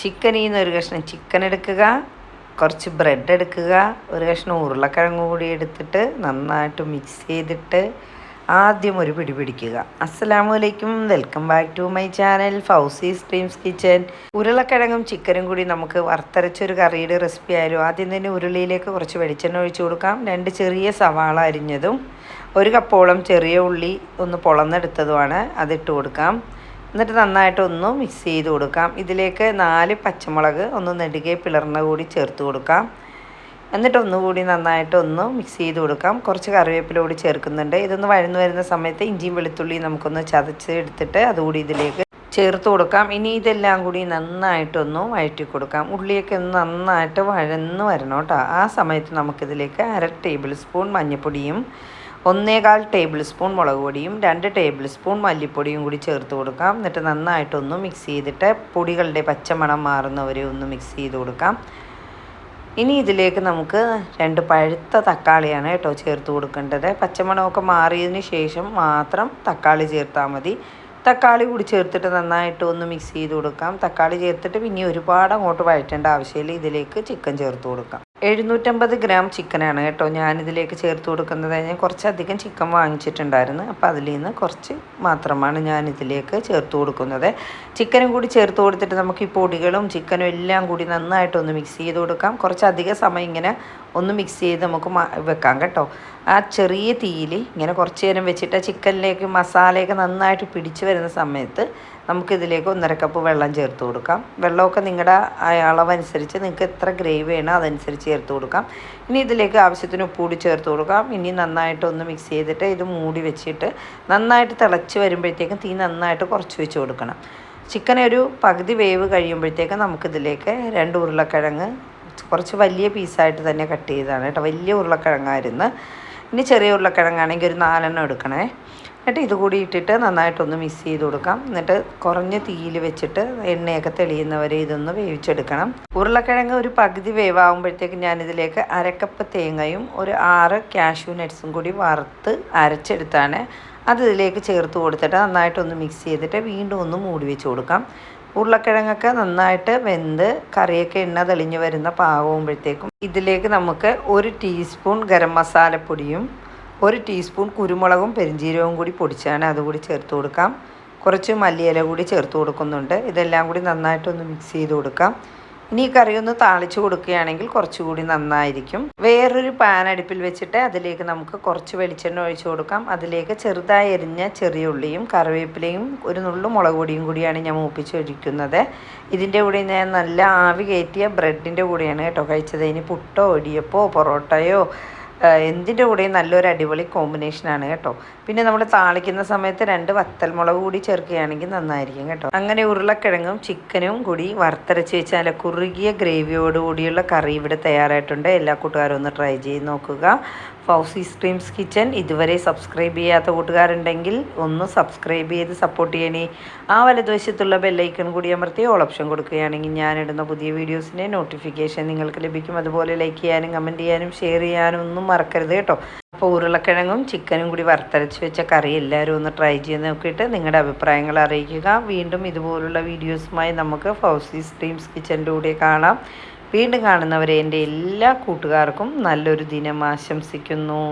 ചിക്കനിൽ നിന്ന് ഒരു കഷ്ണം ചിക്കൻ എടുക്കുക കുറച്ച് ബ്രെഡ് എടുക്കുക ഒരു കഷ്ണം ഉരുളക്കിഴങ്ങ് കൂടി എടുത്തിട്ട് നന്നായിട്ട് മിക്സ് ചെയ്തിട്ട് ആദ്യം ഒരു പിടി പിടിക്കുക. അസ്സലാമു അലൈക്കും welcome back to my channel Fousi streams kitchen ഉരുളക്കിഴങ്ങും ചിക്കനും കൂടി നമുക്ക് വറുത്തരച്ചൊരു കറിയുടെ റെസിപ്പി ആയാലും ആദ്യം തന്നെ ഉരുളിയിലേക്ക് കുറച്ച് വെളിച്ചെണ്ണ ഒഴിച്ചു കൊടുക്കാം. രണ്ട് ചെറിയ സവാള അരിഞ്ഞതും ഒരു കപ്പോളം ചെറിയ ഉള്ളി ഒന്ന് പൊളന്നെടുത്തതുമാണ് അതിട്ട് കൊടുക്കാം. എന്നിട്ട് നന്നായിട്ട് ഒന്ന് മിക്സ് ചെയ്ത് കൊടുക്കാം. ഇതിലേക്ക് നാല് പച്ചമുളക് ഒന്ന് നെടുകെ പിളർന്ന കൂടി ചേർത്ത് കൊടുക്കാം. എന്നിട്ട് ഒന്നുകൂടി നന്നായിട്ട് ഒന്ന് മിക്സ് ചെയ്ത് കൊടുക്കാം. കുറച്ച് കറിവേപ്പില കൂടി ചേർക്കുന്നുണ്ട്. ഇതൊന്ന് വഴന്നു വരുന്ന സമയത്ത് ഇഞ്ചിയും വെളുത്തുള്ളിയും നമുക്കൊന്ന് ചതച്ച് എടുത്തിട്ട് അതുകൂടി ഇതിലേക്ക് ചേർത്ത് കൊടുക്കാം. ഇനി ഇതെല്ലാം കൂടി നന്നായിട്ടൊന്ന് വഴറ്റി കൊടുക്കാം. ഉള്ളിയൊക്കെ ഒന്ന് നന്നായിട്ട് വഴന്നു വരണം കേട്ടോ. ആ സമയത്ത് നമുക്കിതിലേക്ക് അര ടേബിൾ സ്പൂൺ മഞ്ഞൾപ്പൊടിയും ഒന്നേകാൽ ടേബിൾ സ്പൂൺ മുളക് പൊടിയും രണ്ട് ടേബിൾ സ്പൂൺ മല്ലിപ്പൊടിയും കൂടി ചേർത്ത് കൊടുക്കാം. എന്നിട്ട് നന്നായിട്ടൊന്ന് മിക്സ് ചെയ്തിട്ട് പൊടികളുടെ പച്ചമണം മാറുന്നവരെ ഒന്ന് മിക്സ് ചെയ്ത് കൊടുക്കാം. ഇനി ഇതിലേക്ക് നമുക്ക് രണ്ട് പഴുത്ത തക്കാളിയാണ് കേട്ടോ ചേർത്ത് കൊടുക്കേണ്ടത്. പച്ചമണമൊക്കെ മാറിയതിന് ശേഷം മാത്രം തക്കാളി ചേർത്താൽ മതി. തക്കാളി കൂടി ചേർത്തിട്ട് നന്നായിട്ട് ഒന്ന് മിക്സ് ചെയ്ത് കൊടുക്കാം. തക്കാളി ചേർത്തിട്ട് പിന്നെ ഒരുപാട് അങ്ങോട്ട് വഴറ്റേണ്ട ആവശ്യമില്ല. ഇതിലേക്ക് ചിക്കൻ ചേർത്ത് കൊടുക്കാം. എഴുന്നൂറ്റമ്പത് ഗ്രാം ചിക്കനാണ് കേട്ടോ ഞാനിതിലേക്ക് ചേർത്ത് കൊടുക്കുന്നത്. ഞാൻ കുറച്ചധികം ചിക്കൻ വാങ്ങിച്ചിട്ടുണ്ടായിരുന്നു. അപ്പോൾ അതിൽ നിന്ന് കുറച്ച് മാത്രമാണ് ഞാനിതിലേക്ക് ചേർത്ത് കൊടുക്കുന്നത്. ചിക്കനും കൂടി ചേർത്ത് കൊടുത്തിട്ട് നമുക്ക് ഈ പൊടികളും ചിക്കനും എല്ലാം കൂടി നന്നായിട്ടൊന്ന് മിക്സ് ചെയ്ത് കൊടുക്കാം. കുറച്ചധികം സമയം ഇങ്ങനെ ഒന്ന് മിക്സ് ചെയ്ത് നമുക്ക് വെക്കാം കേട്ടോ. ആ ചെറിയ തീയിൽ ഇങ്ങനെ കുറച്ച് നേരം വെച്ചിട്ട് ചിക്കനിലേക്ക് മസാലയൊക്കെ നന്നായിട്ട് പിടിച്ച് വരുന്ന സമയത്ത് നമുക്കിതിലേക്ക് ഒന്നര കപ്പ് വെള്ളം ചേർത്ത് കൊടുക്കാം. വെള്ളമൊക്കെ നിങ്ങളുടെ അളവനുസരിച്ച് നിങ്ങൾക്ക് എത്ര ഗ്രേവി വേണോ അതനുസരിച്ച് ചേർത്ത് കൊടുക്കാം. ഇനി ഇതിലേക്ക് ആവശ്യത്തിന് ഉപ്പ് കൂടി ചേർത്ത് കൊടുക്കാം. ഇനി നന്നായിട്ട് ഒന്ന് മിക്സ് ചെയ്തിട്ട് ഇത് മൂടി വെച്ചിട്ട് നന്നായിട്ട് തിളച്ച് വരുമ്പോഴത്തേക്കും തീ നന്നായിട്ട് കുറച്ച് വെച്ച് കൊടുക്കണം. ചിക്കൻ ഒരു പകുതി വേവ് കഴിയുമ്പോഴത്തേക്കും നമുക്കിതിലേക്ക് രണ്ട് ഉരുളക്കിഴങ്ങ് കുറച്ച് വലിയ പീസായിട്ട് തന്നെ കട്ട് ചെയ്തതാണ് കേട്ടോ. വലിയ ഉരുളക്കിഴങ്ങായിരുന്നു. ഇനി ചെറിയ ഉരുളക്കിഴങ്ങാണെങ്കിൽ ഒരു നാലെണ്ണം എടുക്കണേ. എന്നിട്ട് ഇത് കൂടി ഇട്ടിട്ട് നന്നായിട്ടൊന്ന് മിക്സ് ചെയ്ത് കൊടുക്കാം. എന്നിട്ട് കുറഞ്ഞ തീയിൽ വെച്ചിട്ട് എണ്ണയൊക്കെ തെളിയുന്നവരെ ഇതൊന്ന് വേവിച്ചെടുക്കണം. ഉരുളക്കിഴങ്ങ് ഒരു പകുതി വേവാകുമ്പോഴത്തേക്ക് ഞാനിതിലേക്ക് അരക്കപ്പ് തേങ്ങയും ഒരു ആറ് കാഷ്യൂ നട്ട്സും കൂടി വറുത്ത് അരച്ചെടുത്താണ്. അത് ഇതിലേക്ക് ചേർത്ത് കൊടുത്തിട്ട് നന്നായിട്ടൊന്ന് മിക്സ് ചെയ്തിട്ട് വീണ്ടും ഒന്ന് മൂടി വെച്ച് കൊടുക്കാം. ഉരുളക്കിഴങ്ങൊക്കെ നന്നായിട്ട് വെന്ത് കറിയൊക്കെ എണ്ണ തെളിഞ്ഞു വരുന്ന പാകമാകുമ്പോഴത്തേക്കും ഇതിലേക്ക് നമുക്ക് ഒരു ടീസ്പൂൺ ഗരം മസാലപ്പൊടിയും ഒരു ടീസ്പൂൺ കുരുമുളകും പെരിഞ്ജീരകവും കൂടി പൊടിച്ചാണ് അതുകൂടി ചേർത്ത് കൊടുക്കാം. കുറച്ച് മല്ലിയില കൂടി ചേർത്ത് കൊടുക്കുന്നുണ്ട്. ഇതെല്ലാം കൂടി നന്നായിട്ടൊന്ന് മിക്സ് ചെയ്ത് കൊടുക്കാം. ഇനി ഈ കറി ഒന്ന് താളിച്ച് കൊടുക്കുകയാണെങ്കിൽ കുറച്ചുകൂടി നന്നായിരിക്കും. വേറൊരു പാൻ അടുപ്പിൽ വെച്ചിട്ട് അതിലേക്ക് നമുക്ക് കുറച്ച് വെളിച്ചെണ്ണ ഒഴിച്ചു കൊടുക്കാം. അതിലേക്ക് ചെറുതായി എരിഞ്ഞ ചെറിയ ഉള്ളിയും കറിവേപ്പിലയും ഒരു നുള്ളു മുളക് പൊടിയും കൂടിയാണ് ഞാൻ മൂപ്പിച്ച് ഒഴിക്കുന്നത് ഇതിന്റെ കൂടെ ഞാൻ നല്ല ആവി കയറ്റിയ ബ്രെഡിന്റെ കൂടെയാണ് കേട്ടോ കഴിച്ചത്. ഇനി പുട്ടോ ഇടിയപ്പോ പൊറോട്ടയോ എന്തിന്റെ കൂടെയും നല്ലൊരു അടിപൊളി കോമ്പിനേഷനാണ് കേട്ടോ. പിന്നെ നമ്മൾ താളിക്കുന്ന സമയത്ത് രണ്ട് വത്തൽമുളക് കൂടി ചേർക്കുകയാണെങ്കിൽ നന്നായിരിക്കും കേട്ടോ. അങ്ങനെ ഉരുളക്കിഴങ്ങും ചിക്കനും കൂടി വറുത്തരച്ച് വെച്ചാൽ കുറുകിയ ഗ്രേവിയോട് കൂടിയുള്ള കറി ഇവിടെ തയ്യാറായിട്ടുണ്ട്. എല്ലാ കൂട്ടുകാരും ഒന്ന് ട്രൈ ചെയ്ത് നോക്കുക. Fousi streams kitchen. ഇതുവരെ സബ്സ്ക്രൈബ് ചെയ്യാത്ത കൂട്ടുകാരുണ്ടെങ്കിൽ ഒന്ന് സബ്സ്ക്രൈബ് ചെയ്ത് സപ്പോർട്ട് ചെയ്യണേ. ആ വലതുവശത്തുള്ള ബെല്ലൈക്കൺ കൂടി അമർത്തി ഓൾ ഓപ്ഷൻ കൊടുക്കുകയാണെങ്കിൽ ഞാനിടുന്ന പുതിയ വീഡിയോസിന്റെ നോട്ടിഫിക്കേഷൻ നിങ്ങൾക്ക് ലഭിക്കും. അതുപോലെ ലൈക്ക് ചെയ്യാനും കമന്റ് ചെയ്യാനും ഷെയർ ചെയ്യാനും ഒന്നും മറക്കരുത് കേട്ടോ. അപ്പോൾ ഉരുളക്കിഴങ്ങും ചിക്കനും കൂടി വറുത്തരച്ച് വെച്ച കറി എല്ലാവരും ഒന്ന് ട്രൈ ചെയ്ത് നോക്കിയിട്ട് നിങ്ങളുടെ അഭിപ്രായങ്ങൾ അറിയിക്കുക. വീണ്ടും ഇതുപോലുള്ള വീഡിയോസുമായി നമുക്ക് ഫൗസി സ്ട്രീംസ് കിച്ചന്റെ കൂടെ കാണാം. വീണ്ടും കാണുന്നവരെ എന്റെ എല്ലാ കൂട്ടുകാർക്കും നല്ലൊരു ദിനം ആശംസിക്കുന്നു.